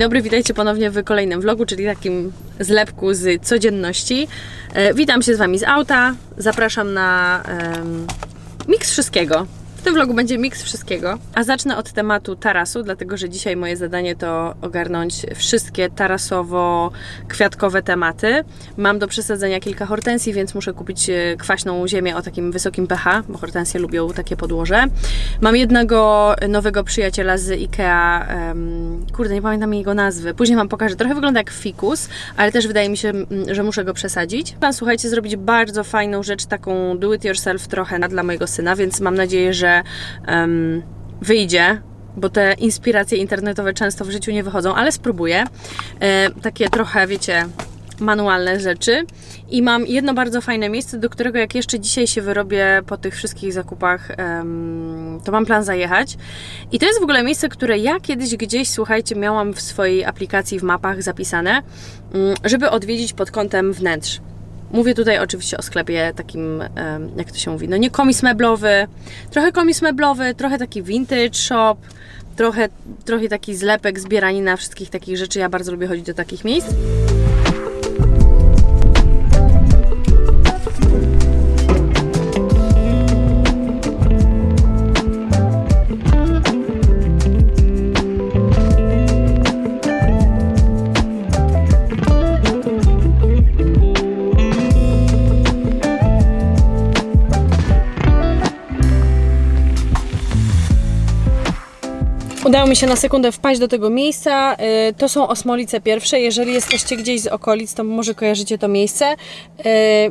Dzień dobry, witajcie ponownie w kolejnym vlogu, czyli takim zlepku z codzienności. E, witam się z Wami z auta. Zapraszam na em, miks wszystkiego. W tym vlogu będzie miks wszystkiego. A zacznę od tematu tarasu, dlatego że dzisiaj moje zadanie to ogarnąć wszystkie tarasowo-kwiatkowe tematy. Mam do przesadzenia kilka hortensji, więc muszę kupić e, kwaśną ziemię o takim wysokim pH, bo hortensje lubią takie podłoże. Mam jednego nowego przyjaciela z Ikea, em, kurde, nie pamiętam jego nazwy. Później Wam pokażę. Trochę wygląda jak fikus, ale też wydaje mi się, mm, że muszę go przesadzić. Plan, słuchajcie, zrobić bardzo fajną rzecz, taką do it yourself trochę dla mojego syna, więc mam nadzieję, że em, wyjdzie. Bo te inspiracje internetowe często w życiu nie wychodzą, ale spróbuję. E, takie trochę, wiecie, manualne rzeczy. I mam jedno bardzo fajne miejsce, do którego jak jeszcze dzisiaj się wyrobię po tych wszystkich zakupach, em, to mam plan zajechać. I to jest w ogóle miejsce, które ja kiedyś gdzieś, słuchajcie, miałam w swojej aplikacji w mapach zapisane, mm, żeby odwiedzić pod kątem wnętrz. Mówię tutaj oczywiście o sklepie takim, jak to się mówi, no nie komis meblowy, trochę komis meblowy, trochę taki vintage shop, trochę, trochę taki zlepek, zbieranina wszystkich takich rzeczy. Ja bardzo lubię chodzić do takich miejsc. Udało mi się na sekundę wpaść do tego miejsca. Y, To są Osmolice pierwsze. Jeżeli jesteście gdzieś z okolic, to może kojarzycie to miejsce. Y,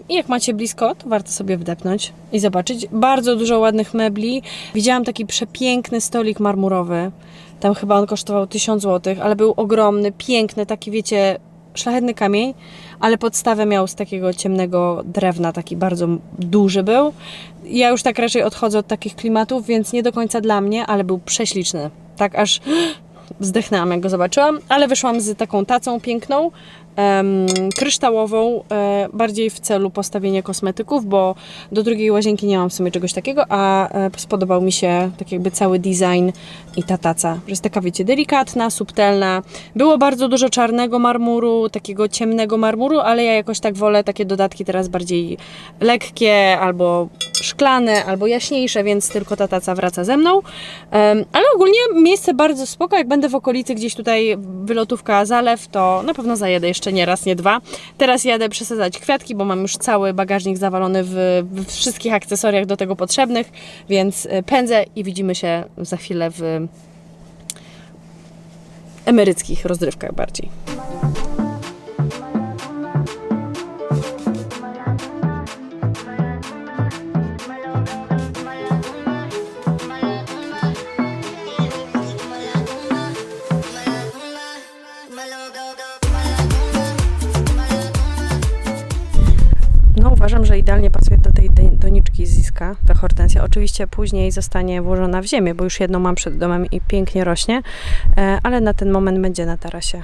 I jak macie blisko, to warto sobie wdepnąć i zobaczyć. Bardzo dużo ładnych mebli. Widziałam taki przepiękny stolik marmurowy. Tam chyba on kosztował 1000 zł, ale był ogromny, piękny, taki wiecie, szlachetny kamień, ale podstawę miał z takiego ciemnego drewna, taki bardzo duży był. Ja już tak raczej odchodzę od takich klimatów, więc nie do końca dla mnie, ale był prześliczny. Tak aż zdechnęłam, jak go zobaczyłam, ale wyszłam z taką tacą piękną, kryształową, e, bardziej w celu postawienia kosmetyków, bo do drugiej łazienki nie mam w sumie czegoś takiego, a e, spodobał mi się tak jakby cały design i ta taca, że jest taka, wiecie, delikatna, subtelna. Było bardzo dużo czarnego marmuru, takiego ciemnego marmuru, ale ja jakoś tak wolę takie dodatki teraz bardziej lekkie, albo szklane, albo jaśniejsze, więc tylko ta taca wraca ze mną. Ale ogólnie miejsce bardzo spoko, jak będę w okolicy gdzieś tutaj wylotówka zalew, to na pewno zajedę jeszcze nie raz, nie dwa. Teraz jadę przesadzać kwiatki, bo mam już cały bagażnik zawalony w, w wszystkich akcesoriach do tego potrzebnych, więc e, pędzę i widzimy się za chwilę w emeryckich rozrywkach bardziej. Ta hortensja. Oczywiście później zostanie włożona w ziemię, bo już jedną mam przed domem i pięknie rośnie, e, ale na ten moment będzie na tarasie.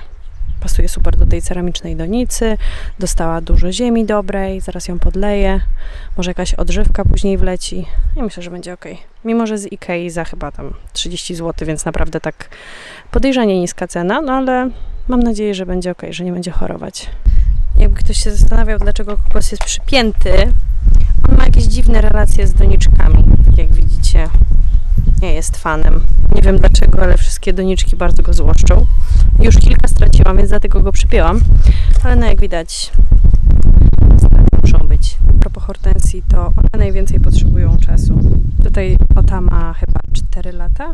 Pasuje super do tej ceramicznej donicy, dostała dużo ziemi dobrej, zaraz ją podleję, może jakaś odżywka później wleci i myślę, że będzie ok. Mimo, że z Ikei za chyba tam 30 zł, więc naprawdę tak podejrzanie niska cena, no ale mam nadzieję, że będzie ok, że nie będzie chorować. Jakby ktoś się zastanawiał, dlaczego kokos jest przypięty, on ma jakieś dziwne relacje z doniczkami, tak jak widzicie. Nie jest fanem. Nie wiem dlaczego, ale wszystkie doniczki bardzo go złoszczą. Już kilka straciłam, więc dlatego go przypięłam. Ale no jak widać, muszą być. A propos hortensji, to one najwięcej potrzebują czasu. Tutaj ota ma chyba 4 lata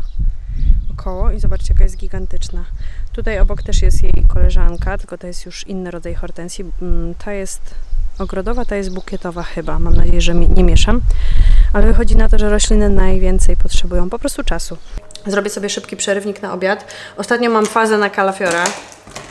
około i zobaczcie, jaka jest gigantyczna. Tutaj obok też jest jej koleżanka, tylko to jest już inny rodzaj hortensji. Mm, Ta jest ogrodowa, ta jest bukietowa chyba. Mam nadzieję, że nie mieszam. Ale wychodzi na to, że rośliny najwięcej potrzebują po prostu czasu. Zrobię sobie szybki przerywnik na obiad. Ostatnio mam fazę na kalafiora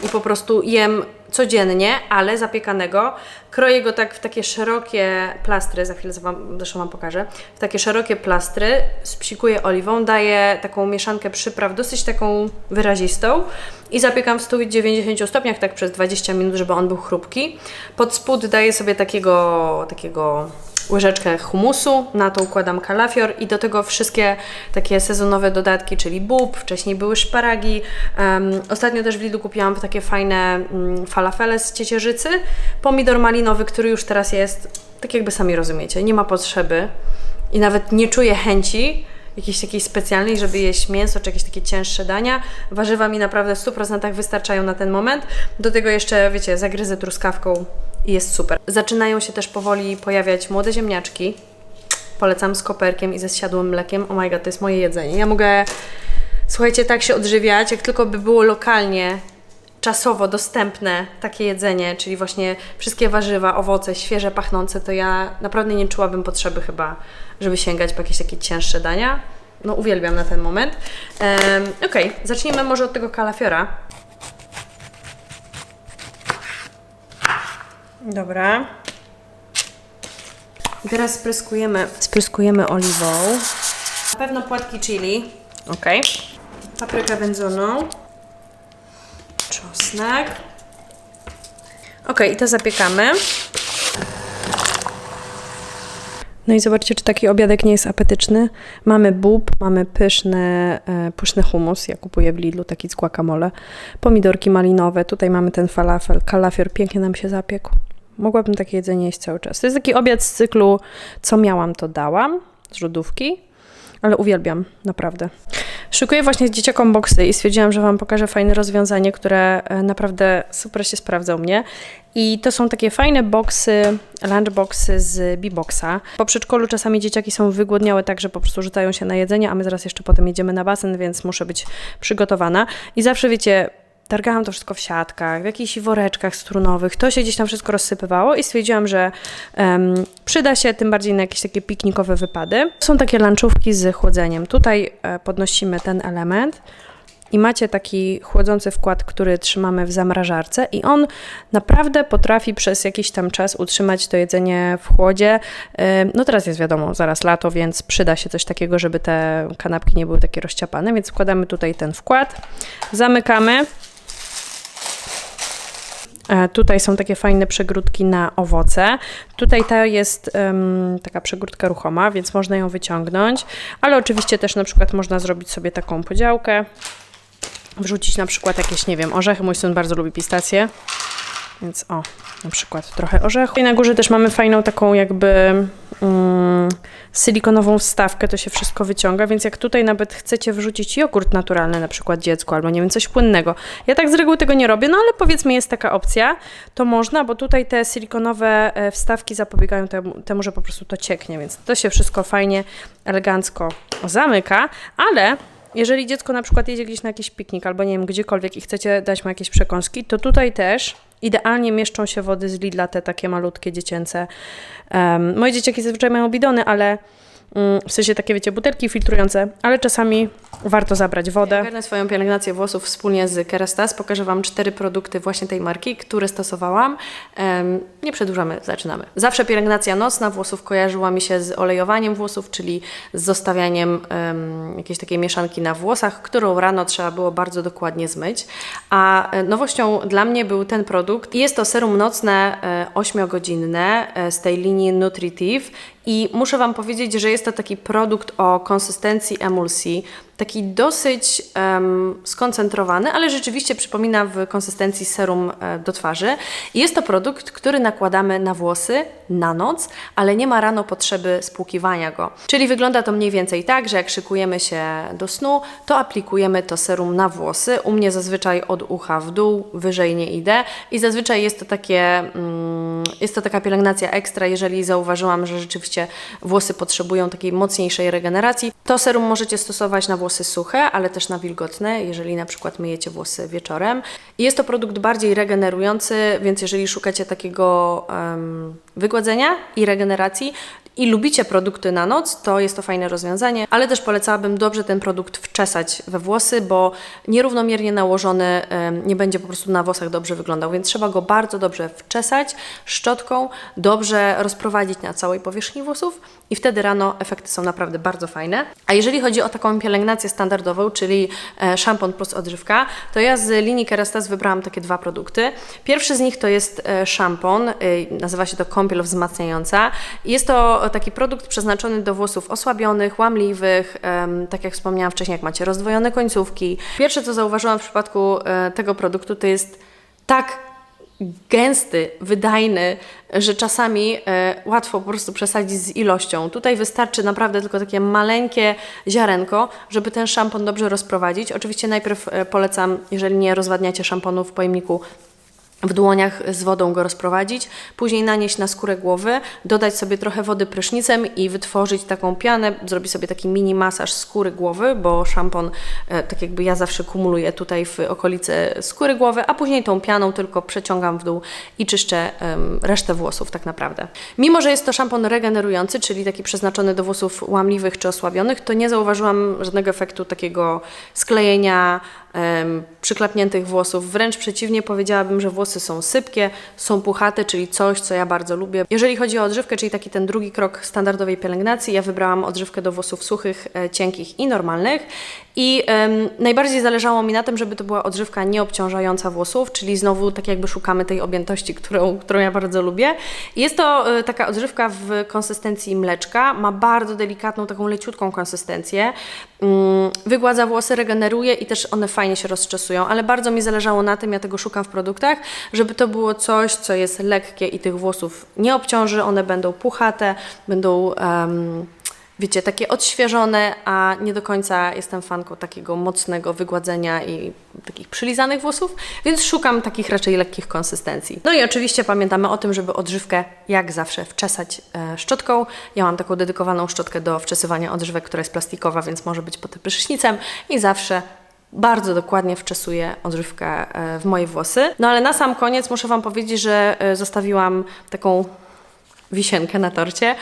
i po prostu jem codziennie, ale zapiekanego. Kroję go tak w takie szerokie plastry, za chwilę wam, zresztą Wam pokażę, w takie szerokie plastry, spsikuję oliwą, daję taką mieszankę przypraw, dosyć taką wyrazistą i zapiekam w 190 stopniach tak przez 20 minut, żeby on był chrupki. Pod spód daję sobie takiego, takiego łyżeczkę humusu, na to układam kalafior i do tego wszystkie takie sezonowe dodatki, czyli bób, wcześniej były szparagi. Em, ostatnio też w Lidlu kupiłam takie fajne mm, falafele z ciecierzycy, pomidor malinowy, który już teraz jest, tak jakby sami rozumiecie, nie ma potrzeby i nawet nie czuję chęci jakiejś takiej specjalnej, żeby jeść mięso czy jakieś takie cięższe dania. Warzywa mi naprawdę w 100% wystarczają na ten moment. Do tego jeszcze, wiecie, zagryzę truskawką i jest super. Zaczynają się też powoli pojawiać młode ziemniaczki. Polecam z koperkiem i ze zsiadłym mlekiem. Oh my god, to jest moje jedzenie. Ja mogę, słuchajcie, tak się odżywiać, jak tylko by było lokalnie czasowo dostępne takie jedzenie, czyli właśnie wszystkie warzywa, owoce, świeże, pachnące, to ja naprawdę nie czułabym potrzeby chyba, żeby sięgać po jakieś takie cięższe dania. No uwielbiam na ten moment. Um, ok, zacznijmy może od tego kalafiora. Dobra. I teraz spryskujemy, spryskujemy oliwą. Na pewno płatki chili. Ok. Paprykę wędzoną czosnek. Ok, i to zapiekamy. No i zobaczcie, czy taki obiadek nie jest apetyczny. Mamy bób, mamy pyszny, e, pyszny humus. Ja kupuję w Lidlu taki z guacamole. Pomidorki malinowe. Tutaj mamy ten falafel. Kalafior pięknie nam się zapiekł. Mogłabym takie jedzenie jeść cały czas. To jest taki obiad z cyklu co miałam, to dałam z lodówki ale uwielbiam, naprawdę. Szykuję właśnie z dzieciakom boksy i stwierdziłam, że Wam pokażę fajne rozwiązanie, które e, naprawdę super się sprawdza u mnie. I to są takie fajne boksy, lunchboxy z B-Boxa. Po przedszkolu czasami dzieciaki są wygłodniałe tak, że po prostu rzucają się na jedzenie, a my zaraz jeszcze potem jedziemy na basen, więc muszę być przygotowana. I zawsze wiecie, targałam to wszystko w siatkach, w jakichś woreczkach strunowych, to się gdzieś tam wszystko rozsypywało i stwierdziłam, że um, przyda się tym bardziej na jakieś takie piknikowe wypady. Są takie lanczówki z chłodzeniem. Tutaj e, podnosimy ten element i macie taki chłodzący wkład, który trzymamy w zamrażarce i on naprawdę potrafi przez jakiś tam czas utrzymać to jedzenie w chłodzie. E, no teraz jest wiadomo, zaraz lato, więc przyda się coś takiego, żeby te kanapki nie były takie rozciapane, więc wkładamy tutaj ten wkład, zamykamy. E, tutaj są takie fajne przegródki na owoce. Tutaj ta jest um, taka przegródka ruchoma, więc można ją wyciągnąć, ale oczywiście też na przykład można zrobić sobie taką podziałkę, wrzucić na przykład jakieś, nie wiem, orzechy. Mój syn bardzo lubi pistacje, więc o, na przykład trochę orzechu. I na górze też mamy fajną taką jakby um, silikonową wstawkę, to się wszystko wyciąga, więc jak tutaj nawet chcecie wrzucić jogurt naturalny na przykład dziecku, albo nie wiem, coś płynnego. Ja tak z reguły tego nie robię, no ale powiedzmy jest taka opcja, to można, bo tutaj te silikonowe e, wstawki zapobiegają temu, temu że po prostu to cieknie, więc to się wszystko fajnie, elegancko zamyka, ale jeżeli dziecko na przykład jedzie gdzieś na jakiś piknik albo nie wiem, gdziekolwiek i chcecie dać mu jakieś przekąski, to tutaj też idealnie mieszczą się wody z Lidla, te takie malutkie, dziecięce. Um, moje dzieciaki zazwyczaj mają bidony, ale Mm, w sensie takie, wiecie, butelki filtrujące, ale czasami warto zabrać wodę. Ja swoją pielęgnację włosów wspólnie z Kerastas. Pokażę Wam cztery produkty właśnie tej marki, które stosowałam. Um, nie przedłużamy, zaczynamy. Zawsze pielęgnacja nocna włosów kojarzyła mi się z olejowaniem włosów, czyli z zostawianiem um, jakiejś takiej mieszanki na włosach, którą rano trzeba było bardzo dokładnie zmyć. A e, nowością dla mnie był ten produkt. Jest to serum nocne 8-godzinne e, e, z tej linii Nutritive i muszę Wam powiedzieć, że jest to taki produkt o konsystencji emulsji, taki dosyć um, skoncentrowany, ale rzeczywiście przypomina w konsystencji serum e, do twarzy. Jest to produkt, który nakładamy na włosy na noc, ale nie ma rano potrzeby spłukiwania go. Czyli wygląda to mniej więcej tak, że jak szykujemy się do snu, to aplikujemy to serum na włosy. U mnie zazwyczaj od ucha w dół, wyżej nie idę i zazwyczaj jest to takie, mm, jest to taka pielęgnacja ekstra, jeżeli zauważyłam, że rzeczywiście włosy potrzebują takiej mocniejszej regeneracji. To serum możecie stosować na włosy włosy suche, ale też na wilgotne, jeżeli na przykład myjecie włosy wieczorem. I jest to produkt bardziej regenerujący, więc jeżeli szukacie takiego um, wygładzenia i regeneracji, i lubicie produkty na noc, to jest to fajne rozwiązanie, ale też polecałabym dobrze ten produkt wczesać we włosy, bo nierównomiernie nałożony nie będzie po prostu na włosach dobrze wyglądał, więc trzeba go bardzo dobrze wczesać szczotką, dobrze rozprowadzić na całej powierzchni włosów i wtedy rano efekty są naprawdę bardzo fajne. A jeżeli chodzi o taką pielęgnację standardową, czyli e, szampon plus odżywka, to ja z linii Kerastase wybrałam takie dwa produkty. Pierwszy z nich to jest e, szampon, e, nazywa się to kąpiel wzmacniająca. Jest to taki produkt przeznaczony do włosów osłabionych, łamliwych, tak jak wspomniałam wcześniej, jak macie rozdwojone końcówki. Pierwsze, co zauważyłam w przypadku tego produktu, to jest tak gęsty, wydajny, że czasami e, łatwo po prostu przesadzić z ilością. Tutaj wystarczy naprawdę tylko takie maleńkie ziarenko, żeby ten szampon dobrze rozprowadzić. Oczywiście najpierw e, polecam, jeżeli nie rozwadniacie szamponu w pojemniku, w dłoniach z wodą go rozprowadzić, później nanieść na skórę głowy, dodać sobie trochę wody prysznicem i wytworzyć taką pianę, zrobić sobie taki mini masaż skóry głowy, bo szampon, e, tak jakby ja zawsze kumuluję tutaj w okolicy skóry głowy, a później tą pianą tylko przeciągam w dół i czyszczę em, resztę włosów tak naprawdę. Mimo, że jest to szampon regenerujący, czyli taki przeznaczony do włosów łamliwych czy osłabionych, to nie zauważyłam żadnego efektu takiego sklejenia, em, przyklapniętych włosów. Wręcz przeciwnie, powiedziałabym, że włosy są sypkie, są puchate, czyli coś, co ja bardzo lubię. Jeżeli chodzi o odżywkę, czyli taki ten drugi krok standardowej pielęgnacji, ja wybrałam odżywkę do włosów suchych, e, cienkich i normalnych. I najbardziej zależało mi na tym, żeby to była odżywka nieobciążająca włosów, czyli znowu tak jakby szukamy tej objętości, którą, którą ja bardzo lubię. Jest to e, taka odżywka w konsystencji mleczka, ma bardzo delikatną, taką leciutką konsystencję. Mm, Wygładza włosy, regeneruje i też one fajnie się rozczesują, ale bardzo mi zależało na tym, ja tego szukam w produktach, żeby to było coś, co jest lekkie i tych włosów nie obciąży, one będą puchate, będą... em, wiecie, takie odświeżone, a nie do końca jestem fanką takiego mocnego wygładzenia i takich przylizanych włosów, więc szukam takich raczej lekkich konsystencji. No i oczywiście pamiętamy o tym, żeby odżywkę jak zawsze wczesać e, szczotką. Ja mam taką dedykowaną szczotkę do wczesywania odżywek, która jest plastikowa, więc może być pod prysznicem i zawsze bardzo dokładnie wczesuję odżywkę e, w moje włosy. No ale na sam koniec muszę Wam powiedzieć, że e, zostawiłam taką wisienkę na torcie.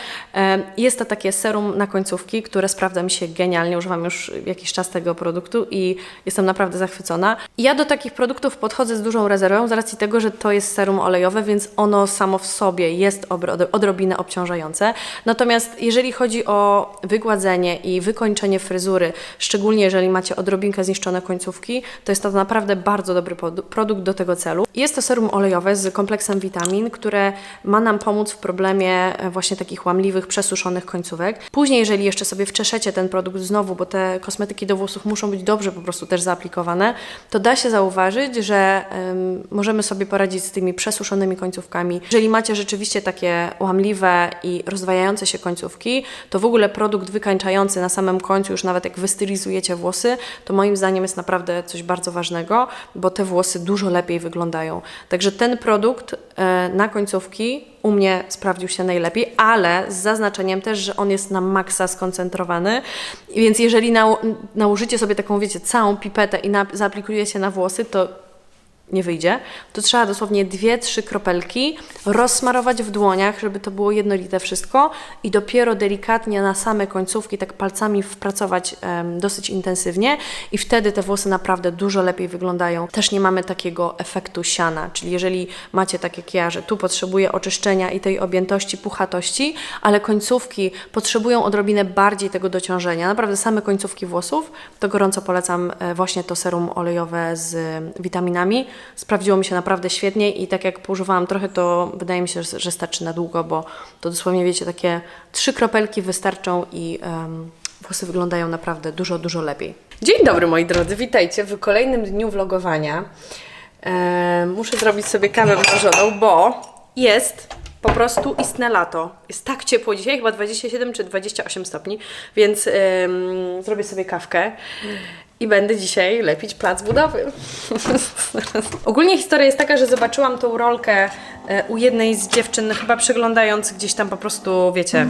Jest to takie serum na końcówki, które sprawdza mi się genialnie. Używam już jakiś czas tego produktu i jestem naprawdę zachwycona. Ja do takich produktów podchodzę z dużą rezerwą z racji tego, że to jest serum olejowe, więc ono samo w sobie jest odrobinę obciążające. Natomiast jeżeli chodzi o wygładzenie i wykończenie fryzury, szczególnie jeżeli macie odrobinkę zniszczone końcówki, to jest to naprawdę bardzo dobry produkt do tego celu. Jest to serum olejowe z kompleksem witamin, które ma nam pomóc w problemie e, właśnie takich łamliwych, przesuszonych końcówek. Później, jeżeli jeszcze sobie wczeszecie ten produkt znowu, bo te kosmetyki do włosów muszą być dobrze po prostu też zaaplikowane, to da się zauważyć, że em, możemy sobie poradzić z tymi przesuszonymi końcówkami. Jeżeli macie rzeczywiście takie łamliwe i rozdwajające się końcówki, to w ogóle produkt wykańczający na samym końcu, już nawet jak wystylizujecie włosy, to moim zdaniem jest naprawdę coś bardzo ważnego, bo te włosy dużo lepiej wyglądają. Także ten produkt e, na końcówki u mnie sprawdził się najlepiej, ale z zaznaczeniem też, że on jest na maksa skoncentrowany, więc jeżeli nał, nałożycie sobie taką, wiecie, całą pipetę i zaaplikujecie na włosy, to nie wyjdzie, to trzeba dosłownie dwie, trzy kropelki rozsmarować w dłoniach, żeby to było jednolite wszystko i dopiero delikatnie na same końcówki tak palcami wpracować em, dosyć intensywnie i wtedy te włosy naprawdę dużo lepiej wyglądają. Też nie mamy takiego efektu siana, czyli jeżeli macie tak jak ja, że tu potrzebuję oczyszczenia i tej objętości, puchatości, ale końcówki potrzebują odrobinę bardziej tego dociążenia, naprawdę same końcówki włosów, to gorąco polecam e, właśnie to serum olejowe z witaminami. Sprawdziło mi się naprawdę świetnie i tak jak używałam trochę, to wydaje mi się, że- starczy na długo, bo to dosłownie, wiecie, takie trzy kropelki wystarczą i em, włosy wyglądają naprawdę dużo, dużo lepiej. Dzień dobry moi drodzy, witajcie w kolejnym dniu vlogowania. E, muszę zrobić sobie kawę mrożoną, bo jest po prostu istne lato. Jest tak ciepło dzisiaj, chyba 27 czy 28 stopni, więc em, zrobię sobie kawkę i będę dzisiaj lepić plac budowy. Ogólnie historia jest taka, że zobaczyłam tą rolkę e, u jednej z dziewczyn, chyba przeglądając gdzieś tam po prostu, wiecie,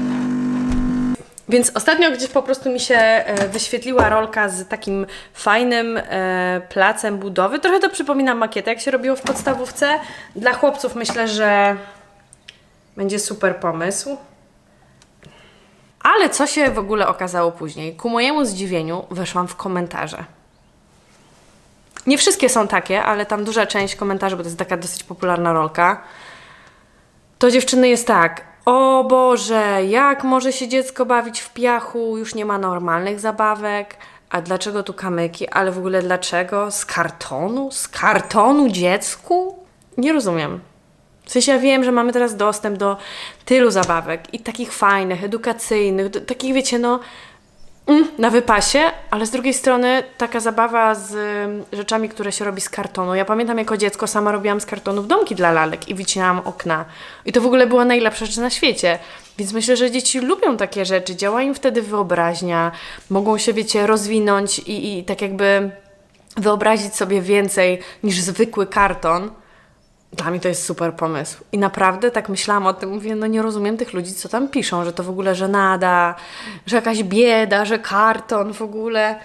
więc ostatnio gdzieś po prostu mi się e, wyświetliła rolka z takim fajnym e, placem budowy. Trochę to przypomina makietę, jak się robiło w podstawówce. Dla chłopców myślę, że będzie super pomysł. Ale co się w ogóle okazało później? Ku mojemu zdziwieniu weszłam w komentarze. Nie wszystkie są takie, ale tam duża część komentarzy, bo to jest taka dosyć popularna rolka, to dziewczyny jest tak. O Boże, jak może się dziecko bawić w piachu? Już nie ma normalnych zabawek. A dlaczego tu kamyki? Ale w ogóle dlaczego? Z kartonu? Z kartonu dziecku? Nie rozumiem. W sensie ja wiem, że mamy teraz dostęp do tylu zabawek i takich fajnych, edukacyjnych, do, takich wiecie, no mm, na wypasie, ale z drugiej strony taka zabawa z ym, rzeczami, które się robi z kartonu. Ja pamiętam jako dziecko sama robiłam z kartonów domki dla lalek i wycinałam okna. I to w ogóle była najlepsza rzecz na świecie. Więc myślę, że dzieci lubią takie rzeczy, działa im wtedy wyobraźnia, mogą się, wiecie, rozwinąć i, i tak jakby wyobrazić sobie więcej niż zwykły karton. Dla mnie to jest super pomysł. I naprawdę tak myślałam o tym, mówię, no nie rozumiem tych ludzi, co tam piszą, że to w ogóle żenada, że jakaś bieda, że karton w ogóle.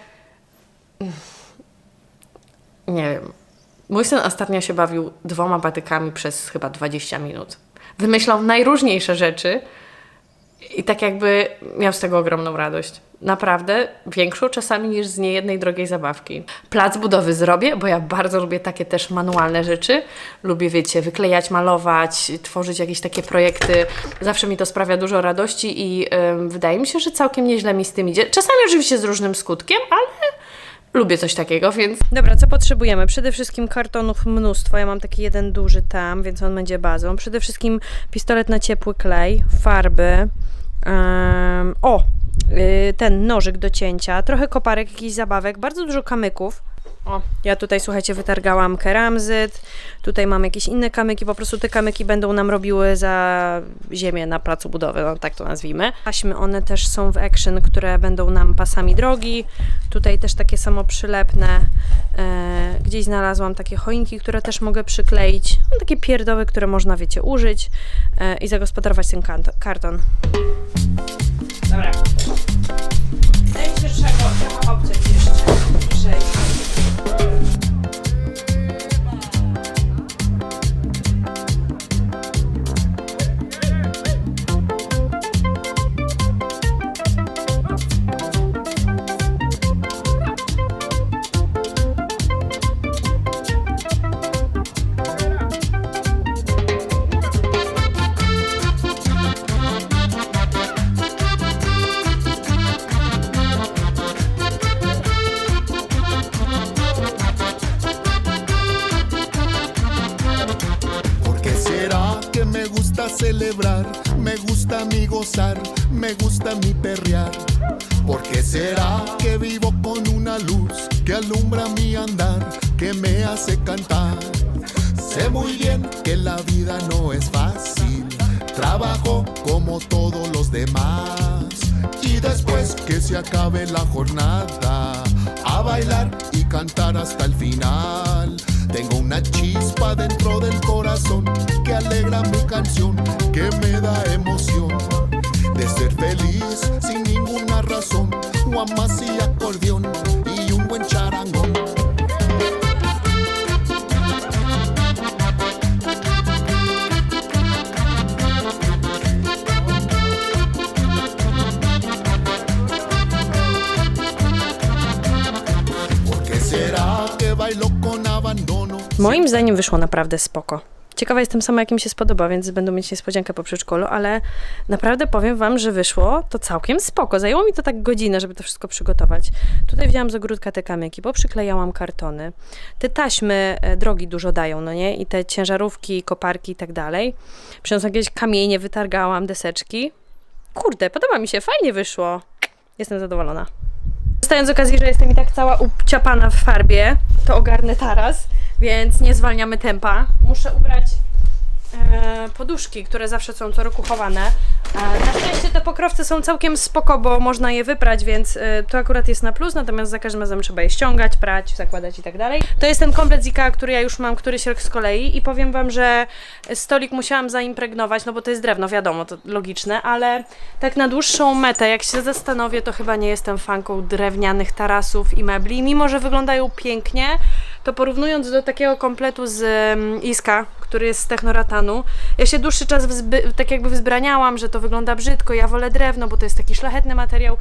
Nie wiem. Mój syn ostatnio się bawił dwoma patykami przez chyba 20 minut. Wymyślał najróżniejsze rzeczy i tak jakby miał z tego ogromną radość. Naprawdę, większą czasami niż z niejednej drogiej zabawki. Plac budowy zrobię, bo ja bardzo lubię takie też manualne rzeczy. Lubię, wiecie, wyklejać, malować, tworzyć jakieś takie projekty. Zawsze mi to sprawia dużo radości i ym, wydaje mi się, że całkiem nieźle mi z tym idzie. Czasami oczywiście z różnym skutkiem, ale lubię coś takiego, więc... Dobra, co potrzebujemy? Przede wszystkim kartonów mnóstwo. Ja mam taki jeden duży tam, więc on będzie bazą. Przede wszystkim pistolet na ciepły klej, farby. em, o, ten nożyk do cięcia, trochę koparek, jakichś zabawek, bardzo dużo kamyków. O, ja tutaj, słuchajcie, wytargałam keramzyt, tutaj mam jakieś inne kamyki, po prostu te kamyki będą nam robiły za ziemię na placu budowy, no tak to nazwijmy. Taśmy, one też są w Action, które będą nam pasami drogi, tutaj też takie samo przylepne, e, gdzieś znalazłam takie choinki, które też mogę przykleić, no, takie pierdoły, które można, wiecie, użyć e, i zagospodarować ten kanto- karton. Dobra. Wydaje muy bien que la vida no es fácil, trabajo como todos los demás. Y después que se acabe la jornada, a bailar y cantar hasta el final. Tengo una chispa dentro del corazón que alegra mi canción, que me da emoción de ser feliz sin ninguna razón. Guamas y acordeón y un buen charangón. Moim zdaniem wyszło naprawdę spoko. Ciekawa jestem sama, jak mi się spodoba, więc będą mieć niespodziankę po przedszkolu, ale naprawdę powiem Wam, że wyszło to całkiem spoko. Zajęło mi to tak godzinę, żeby to wszystko przygotować. Tutaj wzięłam z ogródka te kamyki, bo przyklejałam kartony. Te taśmy e, drogi dużo dają, no nie? I te ciężarówki, koparki i tak dalej. Przyniosłam jakieś kamienie, wytargałam deseczki. Kurde, podoba mi się, fajnie wyszło. Jestem zadowolona. Korzystając z okazji, że jestem i tak cała uciapana w farbie, to ogarnę taras, więc nie zwalniamy tempa. Muszę ubrać e, poduszki, które zawsze są co roku chowane. E, na szczęście te pokrowce są całkiem spoko, bo można je wyprać, więc e, to akurat jest na plus, natomiast za każdym razem trzeba je ściągać, prać, zakładać i tak dalej. To jest ten komplet z IKEA, który ja już mam któryś rok z kolei i powiem Wam, że stolik musiałam zaimpregnować, no bo to jest drewno, wiadomo, to logiczne, ale tak na dłuższą metę, jak się zastanowię, to chyba nie jestem fanką drewnianych tarasów i mebli, mimo że wyglądają pięknie, to porównując do takiego kompletu z um, Iska, który jest z technoratanu, ja się dłuższy czas tak jakby wzbraniałam, że to wygląda brzydko, ja wolę drewno, bo to jest taki szlachetny materiał.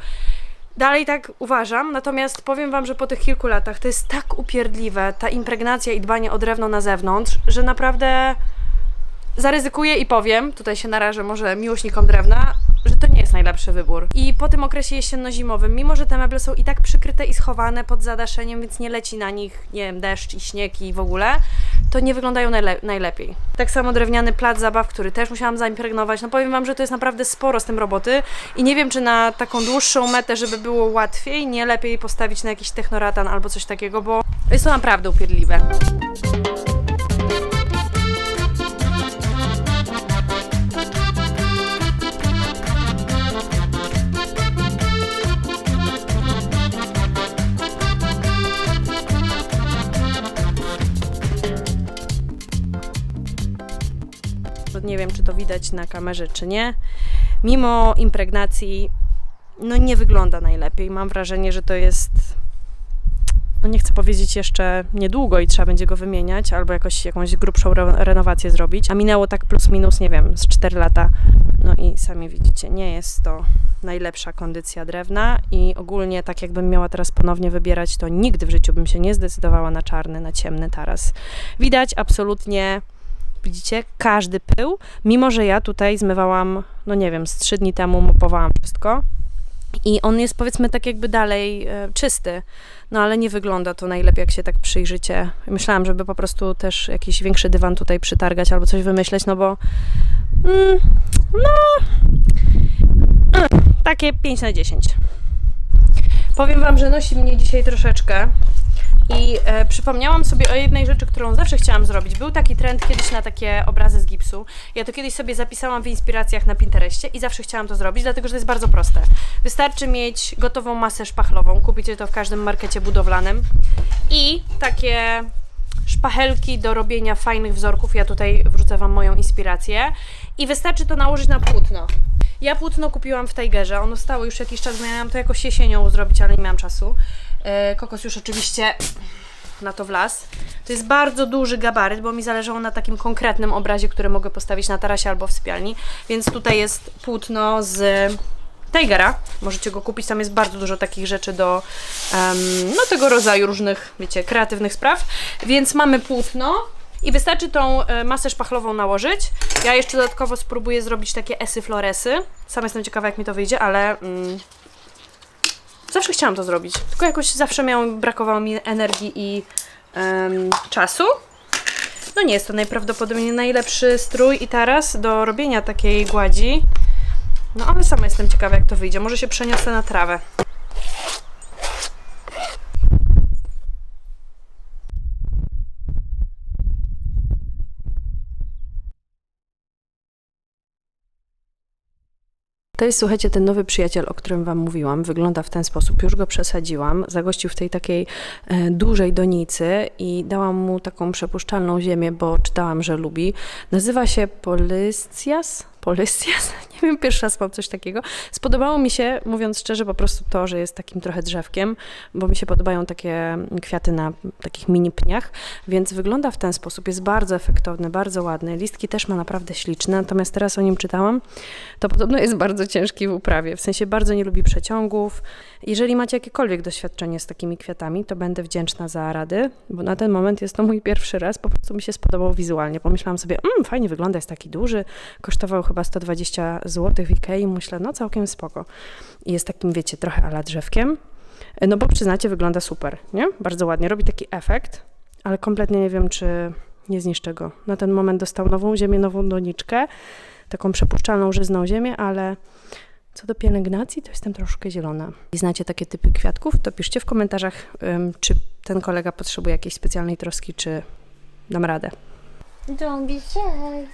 Dalej tak uważam, natomiast powiem Wam, że po tych kilku latach to jest tak upierdliwe, ta impregnacja i dbanie o drewno na zewnątrz, że naprawdę zaryzykuję i powiem, tutaj się narażę może miłośnikom drewna, że to nie jest najlepszy wybór. I po tym okresie jesienno-zimowym, mimo że te meble są i tak przykryte i schowane pod zadaszeniem, więc nie leci na nich, nie wiem, deszcz i śnieg i w ogóle, to nie wyglądają najle- najlepiej. Tak samo drewniany plac zabaw, który też musiałam zaimpregnować. No powiem Wam, że to jest naprawdę sporo z tym roboty i nie wiem, czy na taką dłuższą metę, żeby było łatwiej, nie lepiej postawić na jakiś technoratan albo coś takiego, bo jest to naprawdę upierdliwe. Nie wiem, czy to widać na kamerze, czy nie. Mimo impregnacji, no nie wygląda najlepiej. Mam wrażenie, że to jest. No nie chcę powiedzieć jeszcze niedługo i trzeba będzie go wymieniać, albo jakoś, jakąś grubszą re- renowację zrobić. A minęło tak plus minus, nie wiem, z 4 lata. No i sami widzicie, nie jest to najlepsza kondycja drewna i ogólnie tak jakbym miała teraz ponownie wybierać, to nigdy w życiu bym się nie zdecydowała na czarny, na ciemny taras. Widać absolutnie widzicie, każdy pył, mimo że ja tutaj zmywałam, no nie wiem, z trzy dni temu mopowałam wszystko i on jest powiedzmy tak jakby dalej e, czysty, no ale nie wygląda to najlepiej, jak się tak przyjrzycie. Myślałam, żeby po prostu też jakiś większy dywan tutaj przytargać albo coś wymyśleć, no bo mm, no mm, takie 5 na 10. Powiem Wam, że nosi mnie dzisiaj troszeczkę. I e, przypomniałam sobie o jednej rzeczy, którą zawsze chciałam zrobić. Był taki trend kiedyś na takie obrazy z gipsu. Ja to kiedyś sobie zapisałam w inspiracjach na Pinterestie i zawsze chciałam to zrobić, dlatego że to jest bardzo proste. Wystarczy mieć gotową masę szpachlową, kupicie to w każdym markecie budowlanym i takie szpachelki do robienia fajnych wzorków. Ja tutaj wrzucę Wam moją inspirację i wystarczy to nałożyć na płótno. Ja płótno kupiłam w Tigerze, ono stało już jakiś czas, miałam to jakoś jesienią zrobić, ale nie miałam czasu. E, Kokos już oczywiście na to wlazł. To jest bardzo duży gabaryt, bo mi zależało na takim konkretnym obrazie, który mogę postawić na tarasie albo w sypialni. Więc tutaj jest płótno z Tigera. Możecie go kupić, tam jest bardzo dużo takich rzeczy do em, no tego rodzaju różnych, wiecie, kreatywnych spraw. Więc mamy płótno i wystarczy tą e, masę szpachlową nałożyć. Ja jeszcze dodatkowo spróbuję zrobić takie esy floresy. Sama jestem ciekawa, jak mi to wyjdzie, ale mm, zawsze chciałam to zrobić. Tylko jakoś zawsze miało, brakowało mi energii i em, czasu. No nie jest to najprawdopodobniej najlepszy strój i taras do robienia takiej gładzi. No ale sama jestem ciekawa, jak to wyjdzie. Może się przeniosę na trawę. To jest, słuchajcie, ten nowy przyjaciel, o którym Wam mówiłam. Wygląda w ten sposób. Już go przesadziłam. Zagościł w tej takiej e, dużej donicy i dałam mu taką przepuszczalną ziemię, bo czytałam, że lubi. Nazywa się Polystias. Polystias? Nie wiem, pierwszy raz mam coś takiego. Spodobało mi się, mówiąc szczerze, po prostu to, że jest takim trochę drzewkiem, bo mi się podobają takie kwiaty na takich mini pniach, więc wygląda w ten sposób. Jest bardzo efektowny, bardzo ładny. Listki też ma naprawdę śliczne, natomiast teraz o nim czytałam, to podobno jest bardzo ciężki w uprawie. W sensie bardzo nie lubi przeciągów. Jeżeli macie jakiekolwiek doświadczenie z takimi kwiatami, to będę wdzięczna za rady, bo na ten moment jest to mój pierwszy raz. Po prostu mi się spodobał wizualnie. Pomyślałam sobie, mmm, fajnie wygląda, jest taki duży. Kosztował chyba 120 zł w Ikei. Myślę, no całkiem spoko. I jest takim, wiecie, trochę ala drzewkiem. No bo przyznacie, wygląda super, nie? Bardzo ładnie. Robi taki efekt, ale kompletnie nie wiem, czy nie zniszczę go. Na ten moment dostał nową ziemię, nową doniczkę, taką przepuszczalną żyzną ziemię, ale co do pielęgnacji, to jestem troszkę zielona. I znacie takie typy kwiatków, to piszcie w komentarzach, czy ten kolega potrzebuje jakiejś specjalnej troski, czy dam radę. Don't be shy.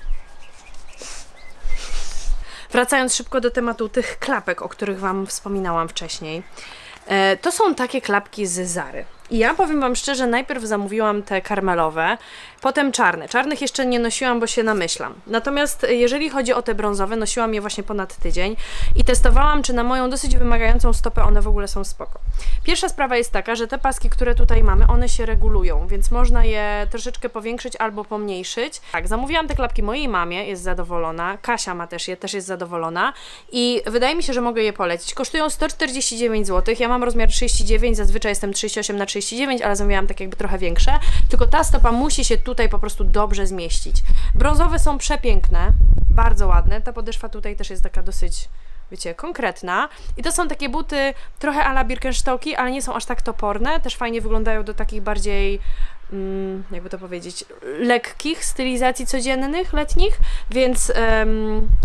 Wracając szybko do tematu tych klapek, o których Wam wspominałam wcześniej. E, To są takie klapki z Zary. I ja powiem Wam szczerze, najpierw zamówiłam te karmelowe, potem czarne. Czarnych jeszcze nie nosiłam, bo się namyślam. Natomiast e, jeżeli chodzi o te brązowe, nosiłam je właśnie ponad tydzień i testowałam, czy na moją dosyć wymagającą stopę one w ogóle są spoko. Pierwsza sprawa jest taka, że te paski, które tutaj mamy, one się regulują, więc można je troszeczkę powiększyć albo pomniejszyć. Tak, zamówiłam te klapki mojej mamie, jest zadowolona. Kasia ma też je, też jest zadowolona i wydaje mi się, że mogę je polecić. Kosztują 149 zł. Ja mam rozmiar 39, zazwyczaj jestem 38 na 39, ale zamówiłam tak jakby trochę większe. Tylko ta stopa musi się tutaj po prostu dobrze zmieścić. Brązowe są przepiękne, bardzo ładne. Ta podeszwa tutaj też jest taka dosyć wiecie, konkretna. I to są takie buty trochę ala Birkenstocki, ale nie są aż tak toporne. Też fajnie wyglądają do takich bardziej mm, jakby to powiedzieć, lekkich stylizacji codziennych, letnich, więc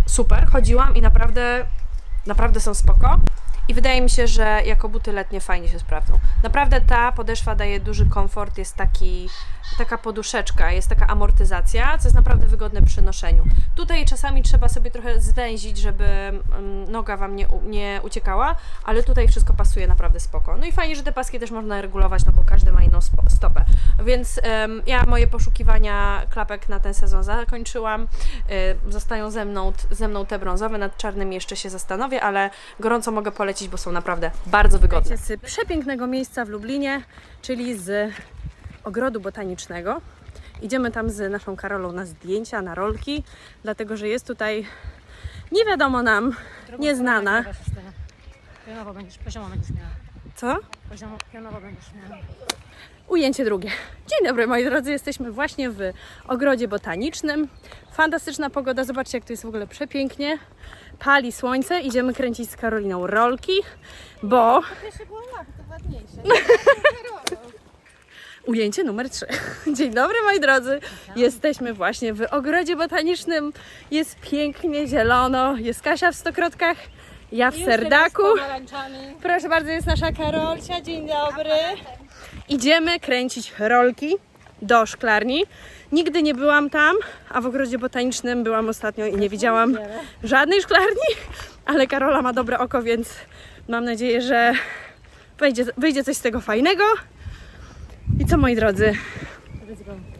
super, chodziłam i naprawdę, naprawdę są spoko. I wydaje mi się, że jako buty letnie fajnie się sprawdzą. Naprawdę ta podeszwa daje duży komfort, jest taki, taka poduszeczka, jest taka amortyzacja, co jest naprawdę wygodne przy noszeniu. Tutaj czasami trzeba sobie trochę zwęzić, żeby mm, noga Wam nie, nie uciekała, ale tutaj wszystko pasuje naprawdę spoko. No i fajnie, że te paski też można regulować, no bo każdy ma inną stopę. Więc em, ja moje poszukiwania klapek na ten sezon zakończyłam. Y, zostają ze mną, ze mną te brązowe, nad czarnymi jeszcze się zastanowię, ale gorąco mogę polecić, bo są naprawdę bardzo wygodne. Z przepięknego miejsca w Lublinie, czyli z ogrodu botanicznego. Idziemy tam z naszą Karolą na zdjęcia, na rolki, dlatego że jest tutaj nie wiadomo nam, nieznana. Pionowo będziesz, poziomo będziesz miała. Co? Poziomo, pionowo będziesz miała. Ujęcie drugie. Dzień dobry moi drodzy, jesteśmy właśnie w ogrodzie botanicznym. Fantastyczna pogoda, zobaczcie jak tu jest w ogóle przepięknie. Pali słońce, idziemy kręcić z Karoliną rolki, bo... Ujęcie numer 3. Dzień dobry moi drodzy. Jesteśmy właśnie w ogrodzie botanicznym. Jest pięknie, zielono. Jest Kasia w stokrotkach, ja w serdaku. Proszę bardzo, jest nasza Karolcia. Dzień dobry. Idziemy kręcić rolki do szklarni. Nigdy nie byłam tam, a w ogrodzie botanicznym byłam ostatnio i nie widziałam żadnej szklarni, ale Karola ma dobre oko, więc mam nadzieję, że wyjdzie, wyjdzie coś z tego fajnego. I co moi drodzy?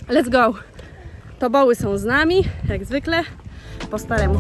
Let's go! Toboły są z nami, jak zwykle, po staremu.